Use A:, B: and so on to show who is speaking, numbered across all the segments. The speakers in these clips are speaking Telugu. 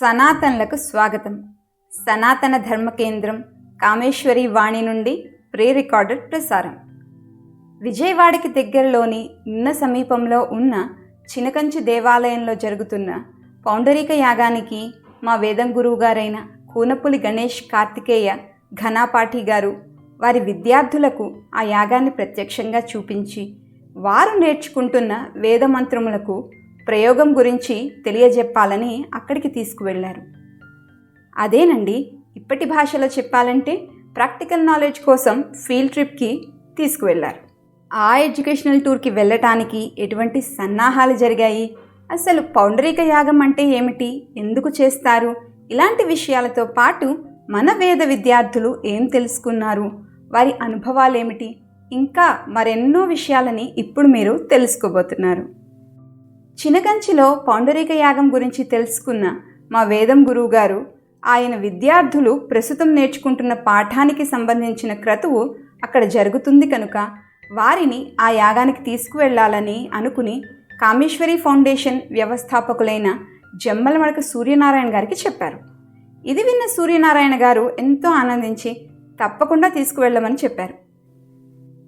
A: సనాతనలకు స్వాగతం. సనాతన ధర్మ కేంద్రం కామేశ్వరి వాణి నుండి ప్రీ రికార్డెడ్ ప్రసారం. విజయవాడకి దగ్గరలోని నిన్న సమీపంలో ఉన్న చినకంచి దేవాలయంలో జరుగుతున్న పౌండరీక యాగానికి మా వేదం గురువు గారైన కూనపులి గణేష్ కార్తికేయ ఘనాపాఠి గారు వారి విద్యార్థులకు ఆ యాగాన్ని ప్రత్యక్షంగా చూపించి వారు నేర్చుకుంటున్న వేద మంత్రములకు ప్రయోగం గురించి తెలియజెప్పాలని అక్కడికి తీసుకువెళ్ళారు. అదేనండి ఇప్పటి భాషలో చెప్పాలంటే ప్రాక్టికల్ నాలెడ్జ్ కోసం ఫీల్డ్ ట్రిప్కి తీసుకువెళ్ళారు. ఆ ఎడ్యుకేషనల్ టూర్కి వెళ్ళటానికి ఎటువంటి సన్నాహాలు జరిగాయి? అసలు పౌండరీక యాగం అంటే ఏమిటి? ఎందుకు చేస్తారు? ఇలాంటి విషయాలతో పాటు మన వేద విద్యార్థులు ఏం తెలుసుకున్నారు? వారి అనుభవాలేమిటి? ఇంకా మరెన్నో విషయాలని ఇప్పుడు మీరు తెలుసుకోబోతున్నారు. చినకంచిలో పాండురేక యాగం గురించి తెలుసుకున్న మా వేదం గురువు గారు ఆయన విద్యార్థులు ప్రస్తుతం నేర్చుకుంటున్న పాఠానికి సంబంధించిన క్రతువు అక్కడ జరుగుతుంది కనుక వారిని ఆ యాగానికి తీసుకువెళ్ళాలని అనుకుని కామేశ్వరి ఫౌండేషన్ వ్యవస్థాపకులైన జమ్మలమడక సూర్యనారాయణ గారికి చెప్పారు. ఇది విన్న సూర్యనారాయణ గారు ఎంతో ఆనందించి తప్పకుండా తీసుకువెళ్ళమని చెప్పారు.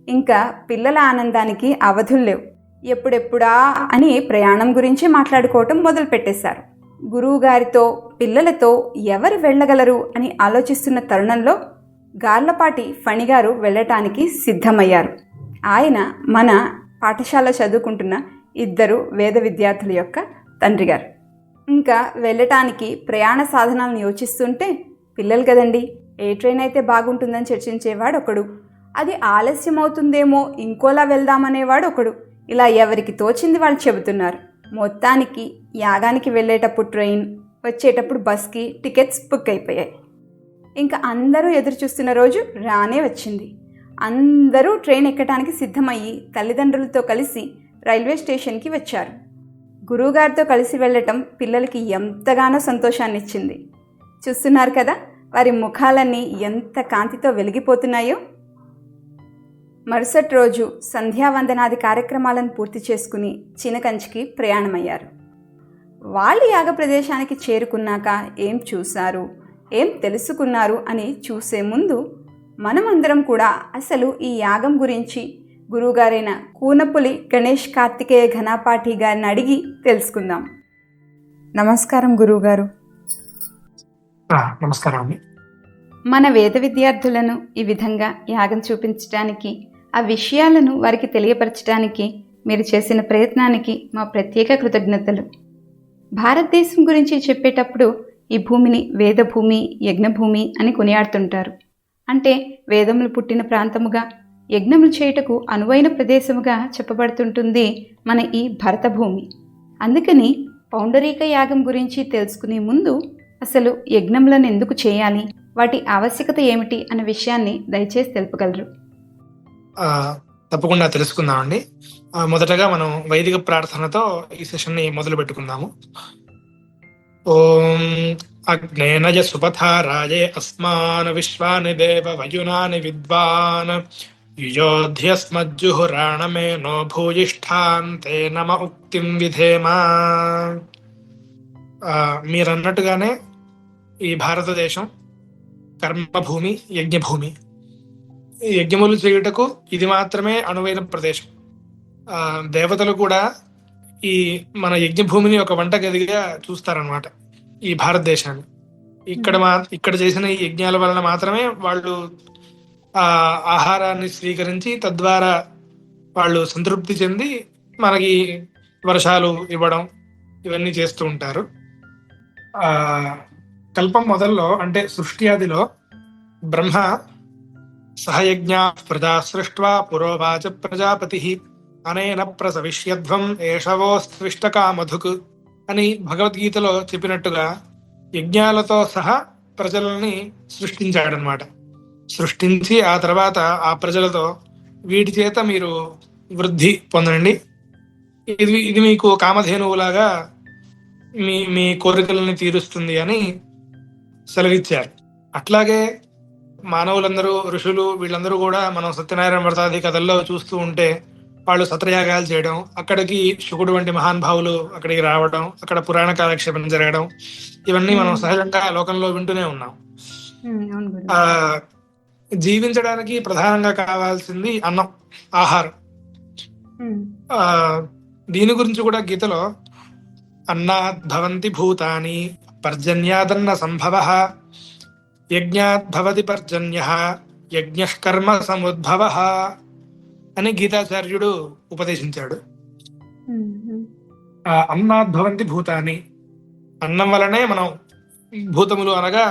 A: ఇంకా పిల్లల ఆనందానికి అవధులు లేవు. ఎప్పుడెప్పుడా అని ప్రయాణం గురించి మాట్లాడుకోవటం మొదలుపెట్టేశారు. గురువు గారితో పిల్లలతో ఎవరు వెళ్ళగలరు అని ఆలోచిస్తున్న తరుణంలో గార్లపాటి ఫణిగారు వెళ్ళటానికి సిద్ధమయ్యారు. ఆయన మన పాఠశాల చదువుకుంటున్న ఇద్దరు వేద విద్యార్థుల యొక్క తండ్రి గారు. ఇంకా వెళ్ళటానికి ప్రయాణ సాధనాలను యోచిస్తుంటే పిల్లలు కదండి ఏ ట్రైన్ అయితే బాగుంటుందని చర్చించేవాడు ఒకడు అది ఆలస్యం అవుతుందేమో ఇంకోలా వెళ్దామనేవాడు ఒకడు ఇలా ఎవరికి తోచింది వాళ్ళు చెబుతున్నారు. మొత్తానికి యాగానికి వెళ్ళేటప్పుడు ట్రైన్ వచ్చేటప్పుడు బస్కి టికెట్స్ బుక్ అయిపోయాయి. ఇంకా అందరూ ఎదురు చూస్తున్న రోజు రానే వచ్చింది. అందరూ ట్రైన్ ఎక్కడానికి సిద్ధమయ్యి తల్లిదండ్రులతో కలిసి రైల్వే స్టేషన్కి వచ్చారు. గురువుగారితో కలిసి వెళ్ళటం పిల్లలకి ఎంతగానో సంతోషాన్ని ఇచ్చింది చూస్తున్నారు కదా వారి ముఖాలన్నీ ఎంత కాంతితో వెలిగిపోతున్నాయో! మరుసటి రోజు సంధ్యావందనాది కార్యక్రమాలను పూర్తి చేసుకుని చినకంచికి ప్రయాణమయ్యారు. వాళ్ళు యాగ ప్రదేశానికి చేరుకున్నాక ఏం చూశారు? ఏం తెలుసుకున్నారు? అని చూసే ముందు మనమందరం కూడా అసలు ఈ యాగం గురించి గురువుగారైన కూనపులి గణేష్ కార్తికేయ ఘనాపాఠి గారిని అడిగి తెలుసుకుందాం. నమస్కారం గురువుగారు.
B: నమస్కారం
A: మన వేద విద్యార్థులను ఈ విధంగా యాగం చూపించడానికి ఆ విషయాలను వారికి తెలియపరచడానికి మీరు చేసిన ప్రయత్నానికి మా ప్రత్యేక కృతజ్ఞతలు. భారతదేశం గురించి చెప్పేటప్పుడు ఈ భూమిని వేదభూమి యజ్ఞభూమి అని కొనియాడుతుంటారు. అంటే వేదములు పుట్టిన ప్రాంతముగా యజ్ఞములు చేయుటకు అనువైన ప్రదేశముగా చెప్పబడుతుంటుంది మన ఈ భరతభూమి. అందుకని పౌండరీక యాగం గురించి తెలుసుకునే ముందు అసలు యజ్ఞములను ఎందుకు చేయాలి? వాటి ఆవశ్యకత ఏమిటి? అనే విషయాన్ని దయచేసి తెలుపగలరు.
B: తప్పకుండా తెలుసుకుందామండి. మొదటగా మనం వైదిక ప్రార్థనతో ఈ సెషన్ని మొదలు పెట్టుకుందాము. ఓం అగ్నేనజ సుపథారాజే అస్మాన్ విశ్వాని దేవ వయునాని విద్వాన్. యుయోధ్యస్మజ్జుహురాణమే నో భూయిష్ఠాంతే నమ ఉక్తిం విధేమా. మీరన్నట్టుగానే ఈ భారతదేశం కర్మభూమి యజ్ఞభూమి. యజ్ఞములు చేయుటకు ఇది మాత్రమే అనువైన ప్రదేశం. ఆ దేవతలు కూడా ఈ మన యజ్ఞభూమిని ఒక వంట గదిగా చూస్తారనమాట ఈ భారతదేశాన్ని. ఇక్కడ మా ఇక్కడ చేసిన ఈ యజ్ఞాల వలన మాత్రమే వాళ్ళు ఆ ఆహారాన్ని స్వీకరించి తద్వారా వాళ్ళు సంతృప్తి చెంది మనకి వర్షాలు ఇవ్వడం ఇవన్నీ చేస్తూ ఉంటారు. ఆ కల్పం మొదల్లో అంటే సృష్టి ఆదిలో బ్రహ్మ సహయజ్ఞ ప్రజా సృష్ట్వా పురోవాచ ప్రజాపతి అనేన ప్రసవిష్యధ్వం ఏషవోస్విష్టకామధుక్ అని భగవద్గీతలో చెప్పినట్టుగా యజ్ఞాలతో సహా ప్రజలని సృష్టించాడనమాట సృష్టించి ఆ తర్వాత ఆ ప్రజలతో వీటి చేత మీరు వృద్ధి పొందండి। ఇది ఇది మీకు కామధేనువులాగా మీ మీ కోరికలని తీరుస్తుంది అని సెలవిచ్చారు। అట్లాగే మానవులందరూ ఋషులు వీళ్ళందరూ కూడా మనం సత్యనారాయణ వ్రతాది కథల్లో చూస్తూ ఉంటే వాళ్ళు సత్రయాగాలు చేయడం అక్కడికి శుకుడు వంటి మహానుభావులు అక్కడికి రావడం అక్కడ పురాణ కాలక్షేపం జరగడం ఇవన్నీ మనం. సహజంగా లోకంలో వింటూనే ఉన్నాం. ఆ జీవించడానికి ప్రధానంగా కావాల్సింది అన్నం ఆహారం. ఆ దీని గురించి కూడా గీతలో అన్నాద్ భవంతి భూతాని పర్జన్యాదన్న సంభవ యజ్ఞాత్ భవతి పర్జన్య యజ్ఞ కర్మ సముద్భవ అని గీతాచార్యుడు ఉపదేశించాడు.
A: ఉమ్, ఉమ్,
B: ఆ అన్నాద్ భవంతి భూతాని అన్నం వలనే మనం భూతములు అనగా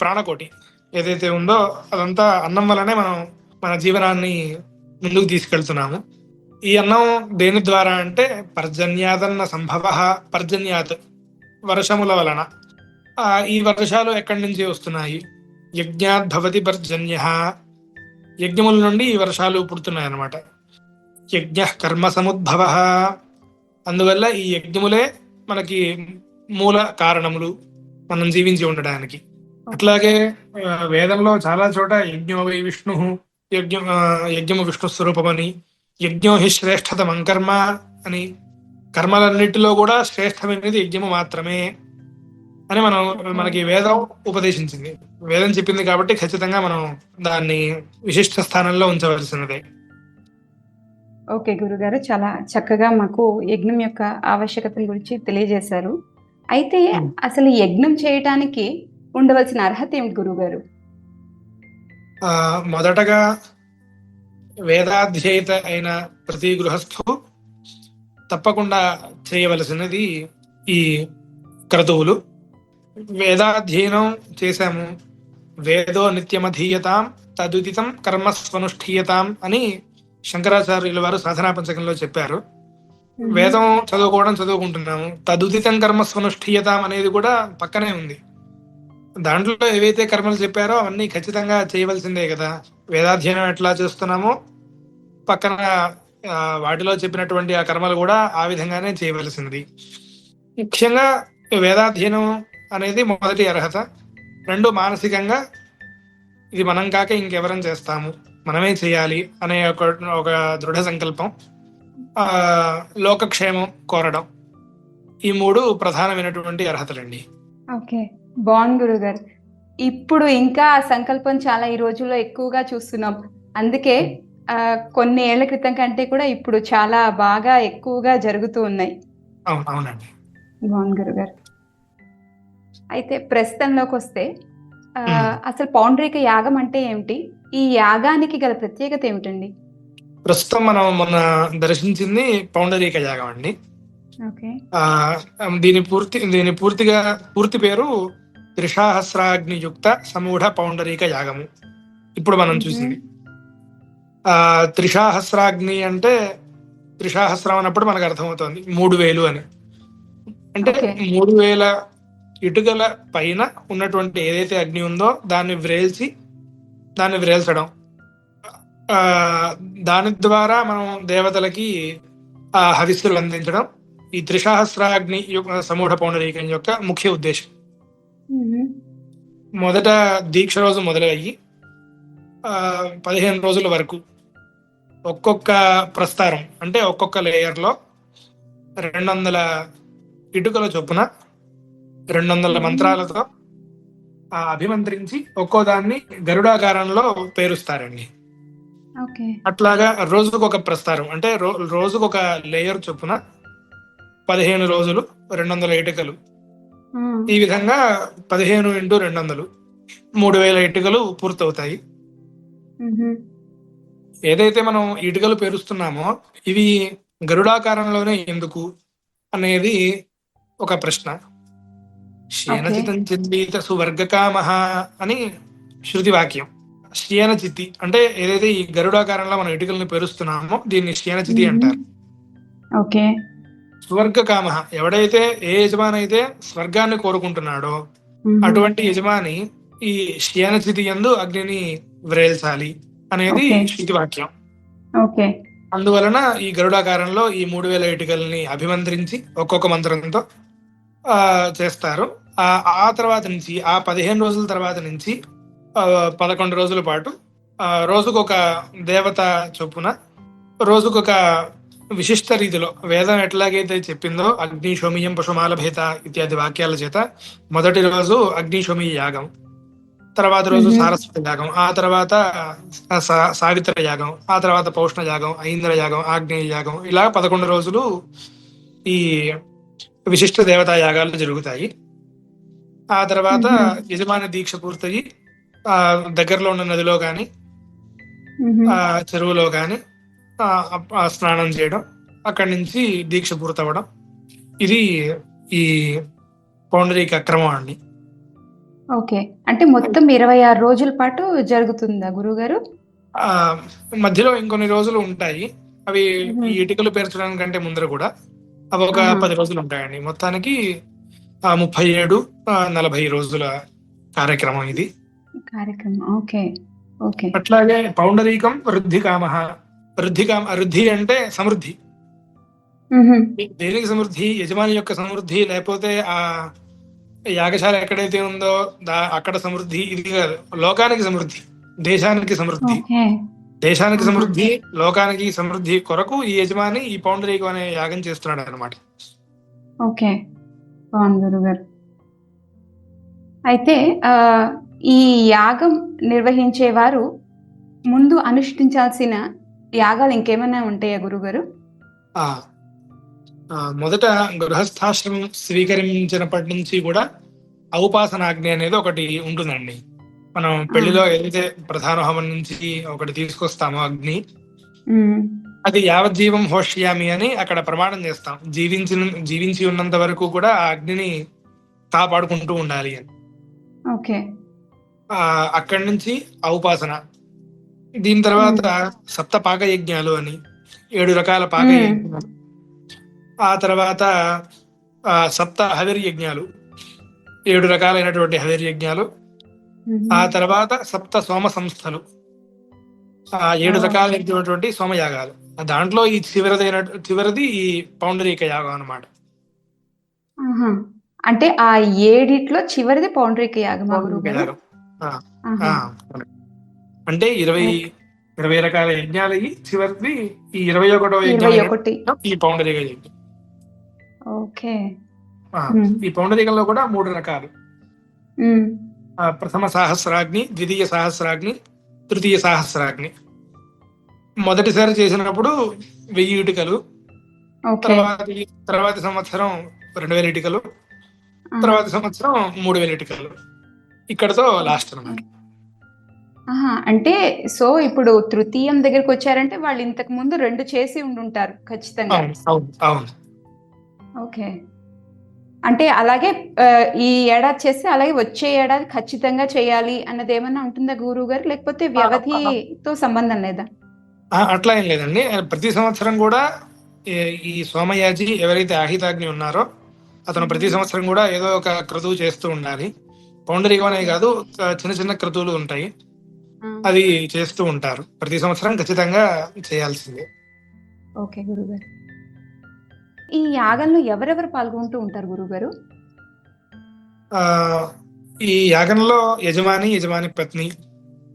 B: ప్రాణకోటి ఏదైతే ఉందో అదంతా అన్నం వలనే మనం మన జీవనాన్ని ముందుకు తీసుకెళ్తున్నాము. ఈ అన్నం దేని ద్వారా అంటే పర్జన్యాదన్న సంభవ పర్జన్యాత్ వర్షముల వలన. ఆ, ఈ వర్షాలు ఎక్కడి నుంచి వస్తున్నాయి? యజ్ఞాద్భవతి పర్జన్య యజ్ఞముల నుండి ఈ వర్షాలు పుడుతున్నాయి అన్నమాట యజ్ఞ కర్మ సముద్భవ. అందువల్ల ఈ యజ్ఞములే మనకి మూల కారణములు మనం జీవించి ఉండడానికి. అట్లాగే వేదంలో చాలా చోట యజ్ఞో వై విష్ణు యజ్ఞ యజ్ఞము విష్ణు స్వరూపమని యజ్ఞో హి శ్రేష్టతమం కర్మ అని కర్మలన్నిటిలో కూడా శ్రేష్టమైనది యజ్ఞము మాత్రమే. అని మనం మనకి వేదం ఉపదేశించింది. వేదం చెప్పింది కాబట్టి ఖచ్చితంగా మనం దాన్ని విశిష్ట స్థానంలో ఉంచవలసినదే.
A: ఓకే గురుగారు చాలా చక్కగా మాకు యజ్ఞం యొక్క ఆవశ్యకతల గురించి తెలియజేశారు. అయితే. అసలు యజ్ఞం చేయటానికి ఉండవలసిన అర్హత ఏమిటి గురుగారు?
B: మొదటగా వేదాధ్యయత అయిన ప్రతి గృహస్థు తప్పకుండా చేయవలసినది ఈ క్రతువులు. వేదాధ్యయనం చేశాము. వేదో నిత్యమధీయతాం తదుదితం కర్మ స్వనుష్ఠీయతాం అని శంకరాచార్యుల వారు సాధనా పంచకంలో చెప్పారు. వేదం చదువుకోవడం చదువుకుంటున్నాము. తదుదితం కర్మ స్వనుష్ఠీయతాం అనేది కూడా పక్కనే ఉంది. దాంట్లో ఏవైతే కర్మలు చెప్పారో అవన్నీ ఖచ్చితంగా చేయవలసిందే కదా. వేదాధ్యయనం ఎట్లా చేస్తున్నామో పక్కన వాటిలో చెప్పినటువంటి ఆ కర్మలు కూడా ఆ విధంగానే చేయవలసింది ముఖ్యంగా వేదాధ్యయనం అనేది మొదటి అర్హత. రెండు మానసికంగా ఇది మనం కాక ఇంకెవరం చేస్తాము. మనమే చేయాలి అనే ఒక ఒక దృఢ సంకల్పం. లోకక్షేమం కోరడం. ఈ మూడు ప్రధానమైనటువంటి అర్హతలండి.
A: ఓకే. బాగుంది గురుగారు ఇప్పుడు ఇంకా ఆ సంకల్పం చాలా ఈ రోజుల్లో ఎక్కువగా చూస్తున్నాం. అందుకే కొన్ని ఏళ్ళ క్రితం కంటే కూడా ఇప్పుడు చాలా బాగా ఎక్కువగా జరుగుతూ ఉన్నాయి.
B: అవును అవునండి.
A: బాగుంది గురుగారు. అయితే ప్రస్తుతంలోకి వస్తే. అసలు పౌండరీక యాగం అంటే ఏమిటి? ఈ యాగానికి గల ప్రత్యేకత ఏమిటండి?
B: ప్రస్తుతం మనం మొన్న దర్శించింది పౌండరీక యాగం అండి. దీని పూర్తి దీని పూర్తిగా పూర్తి పేరు త్రిశాహస్రాగ్నియుక్త సమూఢ పౌండరీక యాగము. ఇప్పుడు మనం చూసింది. ఆ త్రిశాహస్రాగ్ని అంటే త్రిశాహస్రం అన్నప్పుడు మనకు అర్థమవుతుంది మూడు వేలు అని. అంటే. మూడు వేల ఇటుకల పైన ఉన్నటువంటి ఏదైతే అగ్ని ఉందో దాన్ని వ్రేల్చి దాన్ని వ్రేల్చడం. ఆ దాని ద్వారా మనం దేవతలకి ఆ హవిస్సులు అందించడం. ఈ త్రిసహస్రాగ్ని యొక్క సమూఢ పౌండరీకం యొక్క ముఖ్య ఉద్దేశం. మొదట దీక్ష రోజు మొదలయ్యి ఆ, పదిహేను రోజుల వరకు ఒక్కొక్క ప్రస్తారం అంటే ఒక్కొక్క లేయర్లో రెండు వందల ఇటుకల చొప్పున రెండు వందల మంత్రాలతో ఆ, అభిమంత్రించి ఒక్కో దాన్ని గరుడాకారంలో పేరుస్తారండి. అట్లాగా రోజుకు ఒక ప్రస్తారం అంటే రోజుకు ఒక లేయర్ చొప్పున పదిహేను రోజులు రెండు వందల ఇటుకలు. ఈ విధంగా పదిహేను ఇంటూ రెండు వందలు మూడు వేల ఇటుకలు పూర్తవుతాయి. ఏదైతే మనం ఇటుకలు పేరుస్తున్నామో ఇవి గరుడాకారంలోనే ఎందుకు అనేది ఒక ప్రశ్న. శయనచితం చిద్వీత సువర్గకామ అని శృతి వాక్యం శయనచితి అంటే ఏదైతే ఈ గరుడాకారంలో మనం ఇటుకలను పేరుస్తున్నామో దీన్ని శయనచితి. అంటారు
A: ఓకే
B: స్వర్గకామ ఎవడైతే ఏ యజమాని అయితే స్వర్గాన్ని కోరుకుంటున్నాడో. అటువంటి యజమాని ఈ శయనచితి యందు అగ్నిని వ్రేల్చాలి అనేది. శృతి వాక్యం
A: ఓకే
B: అందువలన ఈ గరుడాకారంలో ఈ మూడు వేల ఇటుకల్ని అభిమంత్రించి ఒక్కొక్క మంత్రంతో చేస్తారు ఆ తర్వాత నుంచి ఆ పదిహేను రోజుల తర్వాత నుంచి పదకొండు రోజుల పాటు రోజుకొక దేవత చొప్పున రోజుకొక విశిష్ట రీతిలో వేదం ఎట్లాగైతే చెప్పిందో అగ్ని శోమియం పశుమాల భేత ఇత్యాది వాక్యాల చేత మొదటి రోజు అగ్ని శోమి యాగం తర్వాత రోజు. సారస్వత యాగం ఆ తర్వాత సావిత్ర యాగం ఆ తర్వాత పౌష్ణ యాగం ఐంద్ర యాగం ఆగ్నేయ యాగం ఇలా పదకొండు రోజులు ఈ విశిష్ట దేవతా యాగాలు జరుగుతాయి. ఆ తర్వాత. యజమాని దీక్ష పూర్తయి ఆ దగ్గరలో ఉన్న నదిలో గాని
A: మ్మ్.
B: ఆ చెరువులో ఆ స్నానం చేయడం అక్కడి నుంచి దీక్ష పూర్తవడం. ఇది ఈ పౌండరీక క్రమం అండి.
A: ఓకే. అంటే మొత్తం ఇరవై ఆరు రోజుల పాటు జరుగుతుందా గురుగారు
B: ఆ మధ్యలో ఇంకొన్ని రోజులు ఉంటాయి. అవి ఇటుకలు పేర్చడానికి కంటే ముందర కూడా. అవి ఒక. పది రోజులు ఉంటాయండి. మొత్తానికి ఆ ముప్పై ఏడు నలభై రోజుల కార్యక్రమం ఇది.
A: కార్యక్రమం. ఓకే. ఓకే.
B: అట్లాగే పౌండరీకం వృద్ధి కామ వృద్ధి కామ వృద్ధి అంటే సమృద్ధి. దేనికి సమృద్ధి? యజమాని యొక్క సమృద్ధి లేకపోతే ఆ యాగశాల ఎక్కడైతే ఉందో అక్కడ సమృద్ధి ఇది కాదు. లోకానికి సమృద్ధి. దేశానికి సమృద్ధి. దేశానికి. సమృద్ధి లోకానికి సమృద్ధి కొరకు ఈ యజమాని ఈ పౌండరీకం అనే యాగం చేస్తున్నాడు అనమాట
A: ఓకే. బాగుంది గురుగారు. అయితే ఈ యాగం నిర్వహించేవారు ముందు అనుష్ఠించాల్సిన యాగాలు ఇంకేమైనా ఉంటాయా గురుగారు?
B: మొదట గృహస్థాశ్రమం స్వీకరించినప్పటి నుంచి కూడా ఔపాసనాగ్ని అనేది ఒకటి ఉంటుందండి. మనం పెళ్ళిలో ఏదైతే ప్రధాన హోమం నుంచి ఒకటి తీసుకొస్తామో అగ్ని. అది యావజ్జీవం హోష్యామి అని అక్కడ ప్రమాణం చేస్తాం. జీవించి జీవించి ఉన్నంత వరకు కూడా ఆ అగ్నిని కాపాడుకుంటూ ఉండాలి అని.
A: ఓకే.
B: అక్కడి నుంచి ఔపాసన. దీని తర్వాత సప్త పాక యజ్ఞాలు అని ఏడు రకాల పాక. యజ్ఞాలు ఆ తర్వాత సప్త హవిర్ యజ్ఞాలు ఏడు రకాలైనటువంటి హవిర్ యజ్ఞాలు. ఆ తర్వాత సప్త సోమ సంస్థలు. ఆ ఏడు. రకాలైనటువంటి సోమయాగాలు. దాంట్లో ఈ చివరిదైన చివరిది ఈ పౌండరీక యాగం అన్నమాట.
A: ఆహా. అంటే ఆ ఏడిట్లో చివరిది పౌండరీక
B: యాగం. అంటే ఇరవై ఇరవై రకాల యజ్ఞాలు అయ్యి చివరిది ఈ ఇరవై ఒకటో యజ్ఞం ఈ పౌండరీక యజ్ఞం
A: ఓకే.
B: ఈ పౌండరీకంలో కూడా మూడు రకాలు. ప్రథమ సహస్రాగ్ని ద్వితీయ సహస్రాగ్ని తృతీయ సహస్రాగ్ని. మొదటిసారి చేసినప్పుడు వెయ్యి ఇటుకలు తర్వాత తర్వాత సంవత్సరం రెండు వేల ఇటుకలు. తర్వాత సంవత్సరం మూడు వేల ఇటుకలు. ఇక్కడతో లాస్ట్ అన్నమాట.
A: ఆహా, అంటే సో ఇప్పుడు తృతీయం దగ్గరికి వచ్చారంటే వాళ్ళు ఇంతకు ముందు రెండు చేసి ఉండుంటారు ఖచ్చితంగా.
B: అవును.
A: ఓకే. అంటే అలాగే ఈ ఏడాది చేస్తే అలాగే వచ్చే ఏడాది ఖచ్చితంగా చేయాలి అన్నది ఏమన్నా ఉంటుందా గురువు గారు? లేకపోతే వ్యవధితో సంబంధం లేదా?
B: అట్లా ఏం లేదండి. ప్రతి సంవత్సరం కూడా ఈ- సోమయాజి ఎవరైతే ఆహితాగ్ని ఉన్నారో అతను ప్రతి సంవత్సరం కూడా ఏదో ఒక క్రతువు చేస్తూ ఉండాలి. పౌండరీకం అనే కాదు చిన్న చిన్న క్రతువులు ఉంటాయి. అది చేస్తూ ఉంటారు. ప్రతి సంవత్సరం ఖచ్చితంగా చేయాల్సిందే.
A: ఓకే గురుగారు ఈ యాగంలో ఎవరెవరు పాల్గొంటూ ఉంటారు గురుగారు
B: ఈ యాగంలో యజమాని యజమాని పత్ని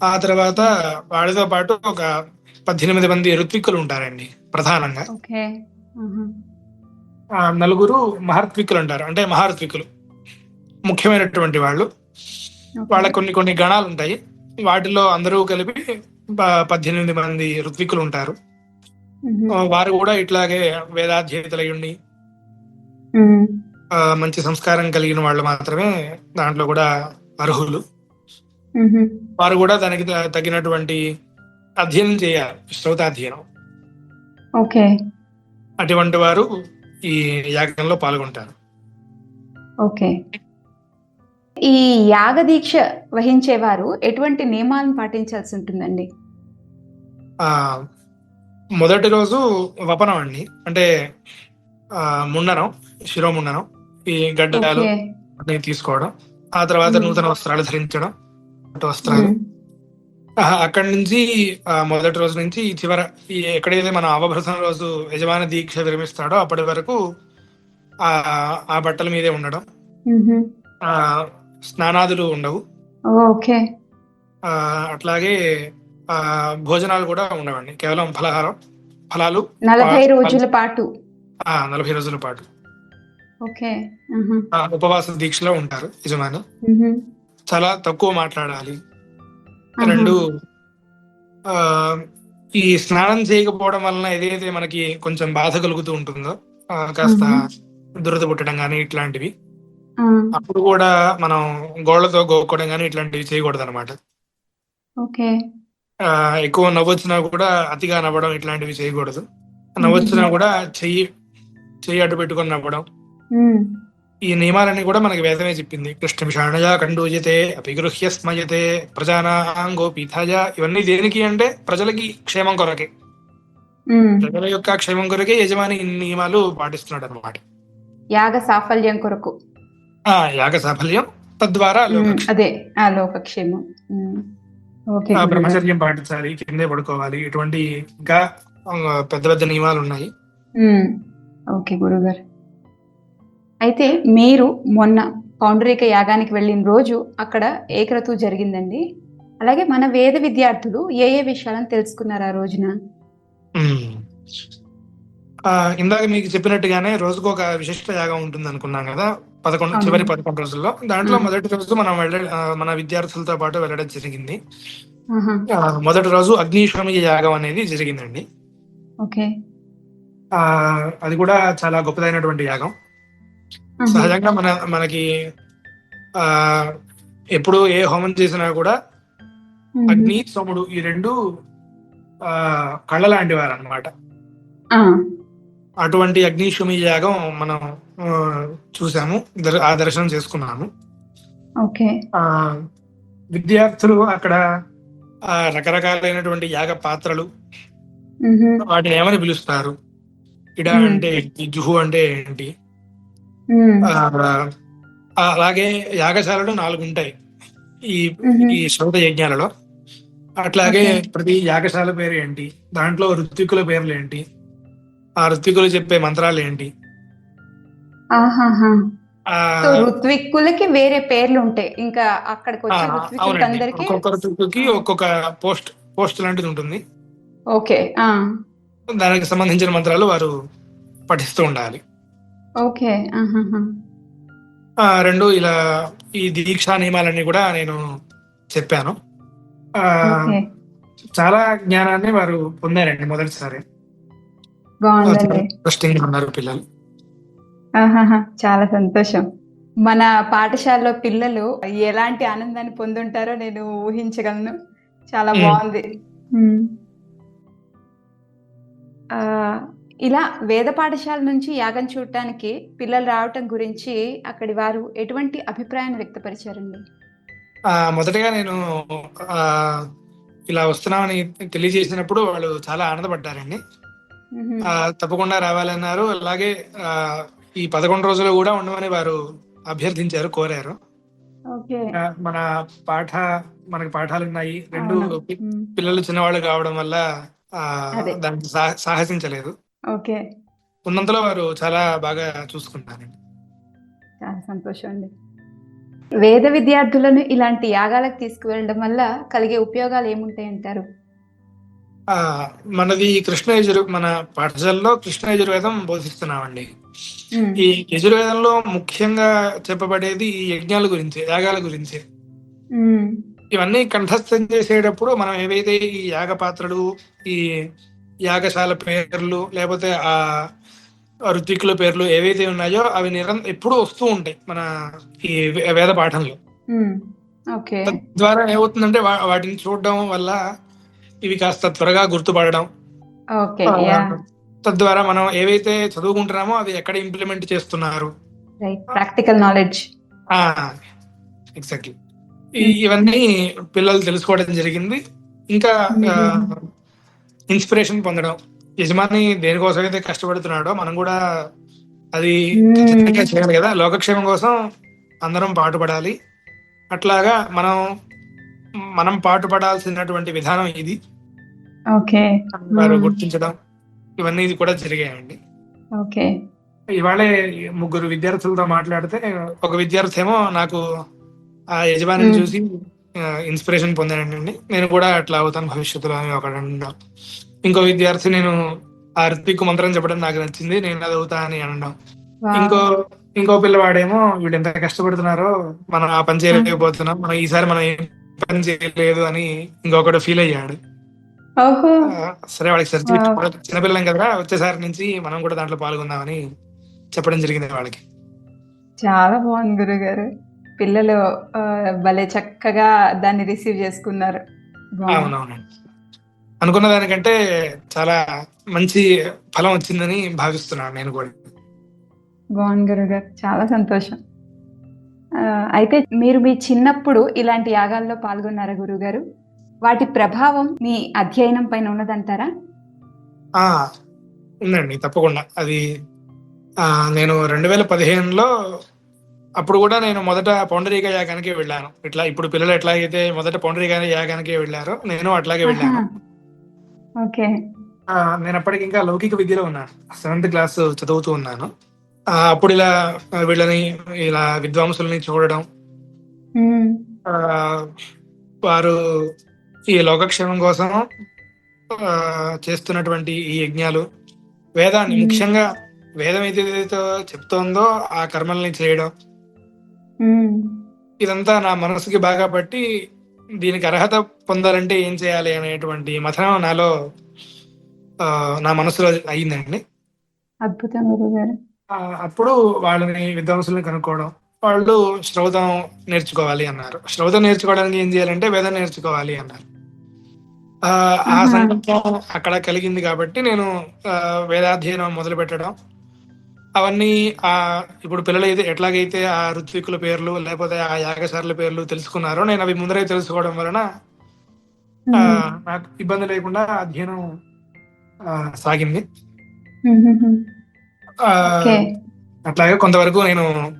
B: ఆ తర్వాత వాడితో పాటు ఒక పద్దెనిమిది మంది ఋత్విక్కులు ఉంటారండి ప్రధానంగా. నలుగురు మహర్త్విక్కులు అంటారు అంటే మహార్త్వికులు ముఖ్యమైనటువంటి వాళ్ళు. వాళ్ళ కొన్ని కొన్ని గణాలు ఉంటాయి వాటిలో అందరూ కలిపి పద్దెనిమిది మంది ఋత్విక్కులు ఉంటారు. వారు కూడా ఇట్లాగే వేదాధ్యతలై ఉండి
A: మ్మ్.
B: ఆ, మంచి సంస్కారం కలిగిన వాళ్ళు మాత్రమే దాంట్లో కూడా అర్హులు. వారు కూడా దానికి తగినటువంటి అధ్యయనం చేయాలి శ్రౌతాధ్యయనం.
A: ఓకే.
B: అటువంటి వారు ఈ యాగంలో పాల్గొంటారు.
A: ఓకే. ఈ యాగ దీక్ష వహించేవారు ఎటువంటి నియమాలను పాటించాల్సి ఉంటుందండి?
B: మొదటి రోజు వపనం అండి. అంటే ఆ మున్నరం శిరోమున్నరం ఈ గడ్డలు తీసుకోవడం ఆ తర్వాత. నూతన వస్త్రాలు ధరించడం వస్త్రాలు. అక్కడి నుంచి మొదటి రోజు నుంచి ఈ చివర ఎక్కడైతే మనం అవభృతం రోజు యజమాని దీక్ష విరమిస్తాడో అప్పటి వరకు ఆ ఆ బట్టల మీదే ఉండడం. స్నానాదులు ఉండవు. అట్లాగే భోజనాలు కూడా ఉండవండి. కేవలం ఫలహారం ఫలాలు
A: నలభై రోజుల పాటు.
B: ఆ, నలభై రోజుల పాటు.
A: ఓకే.
B: ఉపవాస దీక్షలో ఉంటారు యజమాని. చాలా తక్కువ మాట్లాడాలి. రెండు ఆ ఈ స్నానం చేయకపోవడం వలన ఏదైతే మనకి కొంచెం బాధ కలుగుతూ ఉంటుందో కాస్త దురద పుట్టడం కానీ ఇట్లాంటివి. అప్పుడు కూడా మనం గోళ్ళతో గోక్కోవడం కానీ ఇట్లాంటివి చేయకూడదు అనమాట
A: ఓకే.
B: ఎక్కువ నవ్వొచ్చినా కూడా అతిగా నవ్వడం ఇట్లాంటివి చేయకూడదు. నవ్వొచ్చినా కూడా చెయ్యి చెయ్యి అడ్డు పెట్టుకొని నవ్వడం. ఈ నియమాలన్నీ కూడా మనకి వేదమే చెప్పింది. కృష్ణ విషాణజ కండూజతే అపిగృహ్య స్మయతే ప్రజానాంగో పీఠాజ ఇవన్నీ దేనికి అంటే ప్రజలకి క్షేమం కొరకే. ప్రజల యొక్క క్షేమం కొరకే యజమాని నియమాలు పాటిస్తున్నాడు అనమాట
A: యాగ సాఫల్యం కొరకు.
B: ఆ యాగ సాఫల్యం తద్వారా.
A: అదే ఆ లోకక్షేమం.
B: బ్రహ్మచర్యం పాటించాలి కిందే పడుకోవాలి. ఇటువంటి ఇంకా పెద్ద పెద్ద నియమాలు ఉన్నాయి.
A: ఓకే గురుగారు. అయితే మీరు మొన్న పౌండరీక యాగానికి వెళ్ళిన రోజు అక్కడ ఏకరతు జరిగిందండి. అలాగే మన వేద విద్యార్థులు ఏ ఏ విషయాలను తెలుసుకున్నారు ఆ రోజున?
B: ఇందాక మీకు చెప్పినట్టుగానే రోజుకు ఒక విశిష్ట యాగం ఉంటుంది అనుకున్నాం కదా. పదకొండు. చివరి పదకొండు రోజుల్లో. దాంట్లో. మొదటి రోజు మనం వెళ్ళ మన విద్యార్థులతో పాటు వెళ్ళడం జరిగింది. మొదటి రోజు అగ్నిశ్వమి యాగం అనేది జరిగిందండి. అది కూడా చాలా గొప్పదైనటువంటి యాగం. సహజంగా మన మనకి ఆ ఎప్పుడు ఏ హోమం చేసినా కూడా. అగ్ని సోముడు ఈ రెండు ఆ కళ్ళ లాంటి వారు అనమాట అటువంటి అగ్నిశుమి యాగం మనం చూసాము. ఆ దర్శనం చేసుకున్నాము.
A: ఓకే.
B: ఆ విద్యార్థులు అక్కడ ఆ రకరకాలైనటువంటి యాగ పాత్రలు. వాటిని ఏమని పిలుస్తారు? ఇడ. అంటే జుహు అంటే ఏంటి? అలాగే యాగశాలలు నాలుగు ఉంటాయి. ఈ. ఈ శ్రౌత యజ్ఞాలలో. అట్లాగే. ప్రతి యాగశాల పేరు ఏంటి? దాంట్లో ఋత్వికుల పేర్లు ఏంటి? ఆ ఋత్వికులు చెప్పే మంత్రాలు ఏంటి?
A: ఋత్విక్కులకి వేరే పేర్లు ఉంటాయి ఇంకా అక్కడికి వచ్చే
B: ఒక్కొక్క ఒక్కొక్క పోస్ట్ పోస్ట్ లాంటిది ఉంటుంది.
A: ఓకే
B: దానికి సంబంధించిన మంత్రాలు వారు పఠిస్తూ ఉండాలి.
A: ఓకే
B: రెండు ఇలా ఈ దీక్షా నియమాలన్నీ కూడా నేను చెప్పాను. చాలా జ్ఞానాన్ని వారు పొందారండి మొదటిసారి. ఇంట్రెస్టింగ్ ఉన్నారు పిల్లలు.
A: ఆహాహా, చాలా సంతోషం. మన పాఠశాలలో పిల్లలు ఎలాంటి ఆనందాన్ని పొందుంటారో నేను ఊహించగలను. చాలా. బాగుంది. ఇలా వేద పాఠశాల నుంచి యాగం చూడటానికి పిల్లలు రావటం గురించి అక్కడి వారు ఎటువంటి అభిప్రాయాన్ని వ్యక్తపరిచారండి?
B: మొదటగా నేను ఆ, ఇలా వస్తున్నామని తెలియజేసినప్పుడు వాళ్ళు చాలా ఆనందపడ్డారండి. తప్పకుండా రావాలన్నారు. అలాగే ఈ పదకొండు రోజులు కూడా ఉండమని వారు అభ్యర్థించారు కోరారు. మన పాఠ మనకి పాఠాలు ఉన్నాయి. రెండు. పిల్లలు చిన్నవాళ్ళు కావడం వల్ల. దానికి సాహసించలేదు.
A: ఓకే.
B: ఉన్నంతలో వారు చాలా బాగా చూసుకుంటారండి
A: చాలా సంతోషం అండి. వేద విద్యార్థులను ఇలాంటి యాగాలకు తీసుకువెళ్ళడం వల్ల కలిగే ఉపయోగాలు ఏముంటాయి అంటారు?
B: ఆ, మనది కృష్ణ యజుర్ మన పాఠశాలలో కృష్ణ యజుర్వేదం బోధిస్తున్నామండి. ఈ యజుర్వేదంలో ముఖ్యంగా చెప్పబడేది ఈ యజ్ఞాల గురించి యాగాల గురించి. ఇవన్నీ కంఠస్థం చేసేటప్పుడు మనం ఏవైతే ఈ యాగ పాత్రలు ఈ యాగశాల పేర్లు లేకపోతే ఆ ఋత్వికుల పేర్లు ఏవైతే ఉన్నాయో అవి నిరం ఎప్పుడూ వస్తూ ఉంటాయి మన ఈ వేద పాఠంలో. తద్వారా ఏమవుతుందంటే వాటిని చూడడం వల్ల ఇవి కాస్త త్వరగా గుర్తుపడడం.
A: ఓకే
B: ఆ,
A: యా.
B: తద్వారా మనం ఏవైతే చదువుకుంటున్నామో అవి ఎక్కడ ఇంప్లిమెంట్ చేస్తున్నారు.
A: రైట్ ప్రాక్టికల్ నాలెడ్జ్
B: ఎగ్జాక్ట్లీ ఇవన్నీ పిల్లలు తెలుసుకోవడం జరిగింది. ఇంకా ఇన్స్పిరేషన్ పొందడం. యజమాని దేనికోసం అయితే కష్టపడుతున్నాడో మనం కూడా అది
A: Hmm.
B: చేయాలి కదా. లోకక్షేమం కోసం అందరం పాటుపడాలి. అట్లాగా మనం మనం పాటుపడాల్సినటువంటి విధానం ఇది
A: ఓకే
B: వారు. గుర్తించడం ఇవన్నీ కూడా జరిగాయండి
A: ఓకే
B: ఇవాళే ముగ్గురు విద్యార్థులతో మాట్లాడితే ఒక విద్యార్థి ఏమో నాకు ఆ యజమానిని
A: Hmm.
B: చూసి ఇన్స్పిరేషన్ పొందానండి నేను కూడా అట్లా అవుతాను భవిష్యత్తులో అని ఒకడు అన్నాడు. ఇంకో విద్యార్థి నేను ఆ ఋత్విక్ మంత్రం చెప్పడం నాకు నచ్చింది నేను అది అవుతా అని అనడం. ఇంకో ఇంకో పిల్లవాడేమో వీళ్ళు ఎంత కష్టపడుతున్నారో మనం ఆ పని చేయలేకపోతున్నాం మనం ఈసారి మనం ఏం పని చేయలేదు అని ఇంకొకడు ఫీల్ అయ్యాడు. సరే వాడికి సరి
A: Wow.
B: చిన్నపిల్లం కదా వచ్చేసారి నుంచి మనం కూడా దాంట్లో పాల్గొందామని చెప్పడం జరిగింది వాళ్ళకి
A: చాలా బాగుంది గురుగారు. పిల్లలు భలే చక్కగా దాన్ని రిసీవ్ చేసుకున్నారు.
B: అవునవును. అనుకున్న దానికంటే చాలా మంచి ఫలం వచ్చిందని భావిస్తున్నాను నేను కూడా.
A: బాగుంది గురుగారు. చాలా సంతోషం. అయితే మీరు మీ చిన్నప్పుడు ఇలాంటి యాగాల్లో పాల్గొన్నారా గురుగారు? వాటి ప్రభావం మీ అధ్యయనం పైన ఉన్నదంటారా?
B: ఆ ఉందండి తప్పకుండా. అది నేను రెండు వేల పదిహేనులో అప్పుడు కూడా నేను మొదట పౌండరీక యాగానికి వెళ్ళాను. ఇట్లా ఇప్పుడు పిల్లలు ఎట్లాగైతే మొదట పౌండరీక యాగానికి వెళ్ళారో నేను అట్లాగే వెళ్ళాను.
A: ఓకే.
B: నేను అప్పటికి ఇంకా లౌకిక విద్యలో ఉన్నాను. సెవెంత్ క్లాస్ చదువుతూ ఉన్నాను. అప్పుడు ఇలా వీళ్ళని ఇలా విద్వాంసుల్ని చూడడం. వారు ఈ లోకక్షేమం కోసం చేస్తున్నటువంటి ఈ యజ్ఞాలు వేదాన్ని. ముఖ్యంగా వేదం ఏదైతే చెప్తోందో ఆ కర్మల్ని చేయడం. ఇదంతా నా మనసుకి బాగా పట్టి దీనికి అర్హత పొందాలంటే ఏం చేయాలి అనేటువంటి మథనం నాలో ఆ, నా మనసులో అయ్యిందండి
A: అద్భుతం గురుగారు.
B: అప్పుడు వాళ్ళని విద్వాంసుల్ని కనుక్కోవడం. వాళ్ళు శ్రౌతం నేర్చుకోవాలి అన్నారు. శ్రౌతం నేర్చుకోవడానికి ఏం చేయాలంటే వేదం నేర్చుకోవాలి అన్నారు. ఆ. సంకల్పం అక్కడ కలిగింది కాబట్టి నేను వేదాధ్యయనం మొదలు పెట్టడం. అవన్నీ ఆ ఇప్పుడు పిల్లలు అయితే ఎట్లాగైతే ఆ ఋత్వికుల పేర్లు లేకపోతే ఆ యాగశారుల పేర్లు తెలుసుకున్నారో నేను అవి ముందరే తెలుసుకోవడం వలన. నాకు ఇబ్బంది లేకుండా అధ్యయనం ఆ, సాగింది. అట్లాగే కొంతవరకు నేను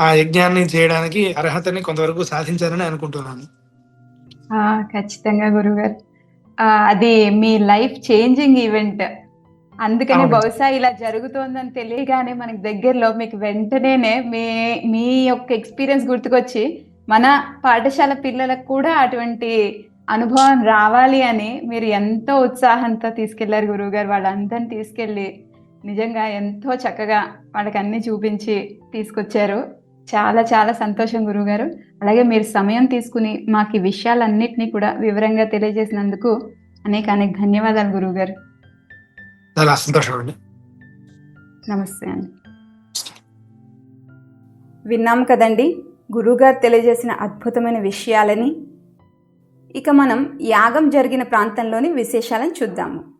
B: ఆ యజ్ఞాన్ని చేయడానికి అర్హతని కొంతవరకు సాధించానని అనుకుంటున్నాను.
A: ఖచ్చితంగా గురుగారు. ఆ, అది మీ లైఫ్ చేంజింగ్ ఈవెంట్. అందుకని. బహుశా ఇలా జరుగుతోందని తెలియగానే మనకి దగ్గరలో మీకు వెంటనేనే మీ మీ యొక్క ఎక్స్పీరియన్స్ గుర్తుకొచ్చి మన పాఠశాల పిల్లలకు కూడా అటువంటి అనుభవం రావాలి అని మీరు ఎంతో ఉత్సాహంతో తీసుకెళ్ళారు గురువుగారు వాళ్ళందరినీ తీసుకెళ్ళి నిజంగా ఎంతో చక్కగా వాళ్ళకి అన్ని చూపించి తీసుకొచ్చారు. చాలా చాలా సంతోషం గురువుగారు. అలాగే మీరు సమయం తీసుకుని మాకు ఈ విషయాలన్నింటినీ కూడా వివరంగా తెలియజేసినందుకు అనేక అనేక ధన్యవాదాలు గురువుగారు.
B: చాలా సంతోషం అండి.
A: నమస్తే అండి. విన్నాం కదండి గురువుగారు తెలియజేసిన అద్భుతమైన విషయాలని. ఇక మనం యాగం జరిగిన ప్రాంతంలోని విశేషాలను చూద్దాము.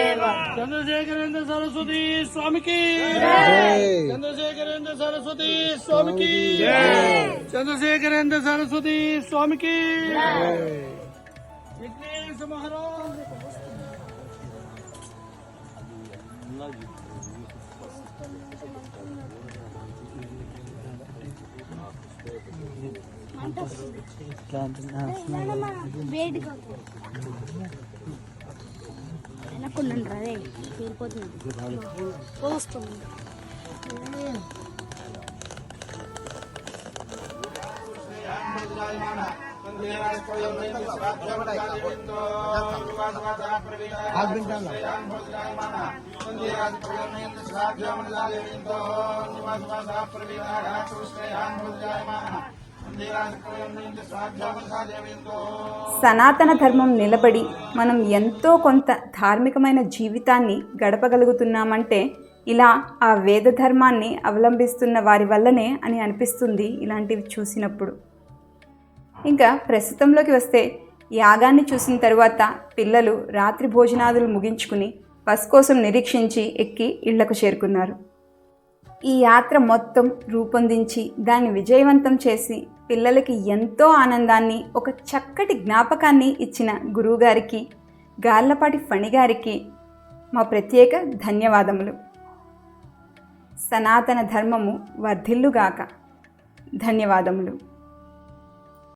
C: చంద్రశేఖరేంద్ర సరస్వతి స్వామికి చంద్రశేఖరేంద్ర సరస్వతి స్వామికి చంద్రశేఖరేంద్ర సరస్వతి స్వామికి విఘ్నేశ మహారాజ్
D: వెనక్కుండండి అదే పేలిపోతుంది పోస్తుంది
A: సనాతన ధర్మం నిలబడి మనం ఎంతో కొంత ధార్మికమైన జీవితాన్ని గడపగలుగుతున్నామంటే ఇలా ఆ వేద ధర్మాన్ని అవలంబిస్తున్న వారి వల్లనే అని అనిపిస్తుంది ఇలాంటివి చూసినప్పుడు. ఇంకా ప్రస్తుతంలోకి వస్తే యాగాన్ని చూసిన తరువాత పిల్లలు రాత్రి భోజనాదులు ముగించుకుని బస్ కోసం నిరీక్షించి ఎక్కి ఇళ్ళకు చేరుకున్నారు. ఈ యాత్ర మొత్తం రూపొందించి దాన్ని విజయవంతం చేసి పిల్లలకి ఎంతో ఆనందాన్ని ఒక చక్కటి జ్ఞాపకాన్ని ఇచ్చిన గురువుగారికి గార్లపాటి ఫణిగారికి మా ప్రత్యేక ధన్యవాదములు. సనాతన ధర్మము వర్ధిల్లుగాక. ధన్యవాదములు.